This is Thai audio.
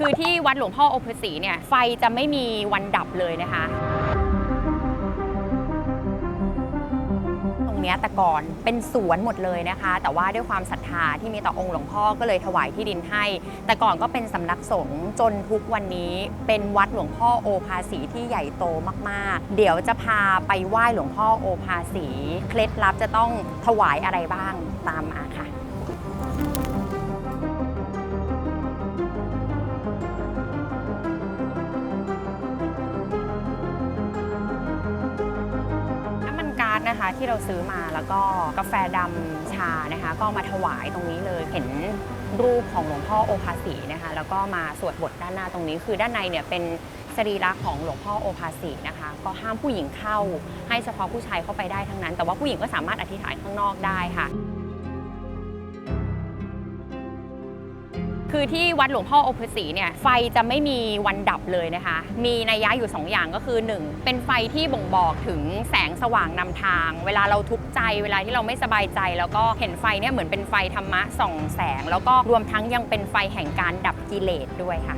คือที่วัดหลวงพ่อโอภสีเนี่ยไฟจะไม่มีวันดับเลยนะคะ ตรงเนี้ยแต่ก่อนเป็นสวนหมดเลยนะคะ แต่ว่าด้วยความศรัทธาที่มีต่อองค์หลวงพ่อก็เลยถวายที่ดินให้ แต่ก่อนก็เป็นสำนักสงฆ์จนทุกวันนี้เป็นวัดหลวงพ่อโอภาสีที่ใหญ่โตมากๆ เดี๋ยวจะพาไปไหว้หลวงพ่อโอภาสี เคล็ดลับจะต้องถวายอะไรบ้างตามมาค่ะ นะคะที่เราซื้อมาแล้วก็กาแฟดำชานะคะ ก็มาถวายตรงนี้เลยเห็นรูปของหลวงพ่อโอภาสีนะคะ แล้วก็มาสวดบทด้านหน้าตรงนี้ คือด้านในเนี่ยเป็นสรีระของหลวงพ่อโอภาสีนะคะ ก็ห้ามผู้หญิงเข้า ให้เฉพาะผู้ชายเข้าไปได้ทั้งนั้น แต่ว่าผู้หญิงก็สามารถอธิษฐานข้างนอกได้ค่ะ คือที่วัดหลวงพ่อโอภสีเนี่ยไฟจะไม่มีวันดับเลยนะคะ มีนัยยะอยู่ 2 อย่างก็คือ 1 เป็นไฟที่บ่งบอกถึงแสงสว่างนำทาง เวลาเราทุกข์ใจเวลาที่เราไม่สบายใจ แล้วก็เห็นไฟเนี่ยเหมือนเป็นไฟธรรมะส่องแสง แล้วก็รวมทั้งยังเป็นไฟแห่งการดับกิเลสด้วยค่ะ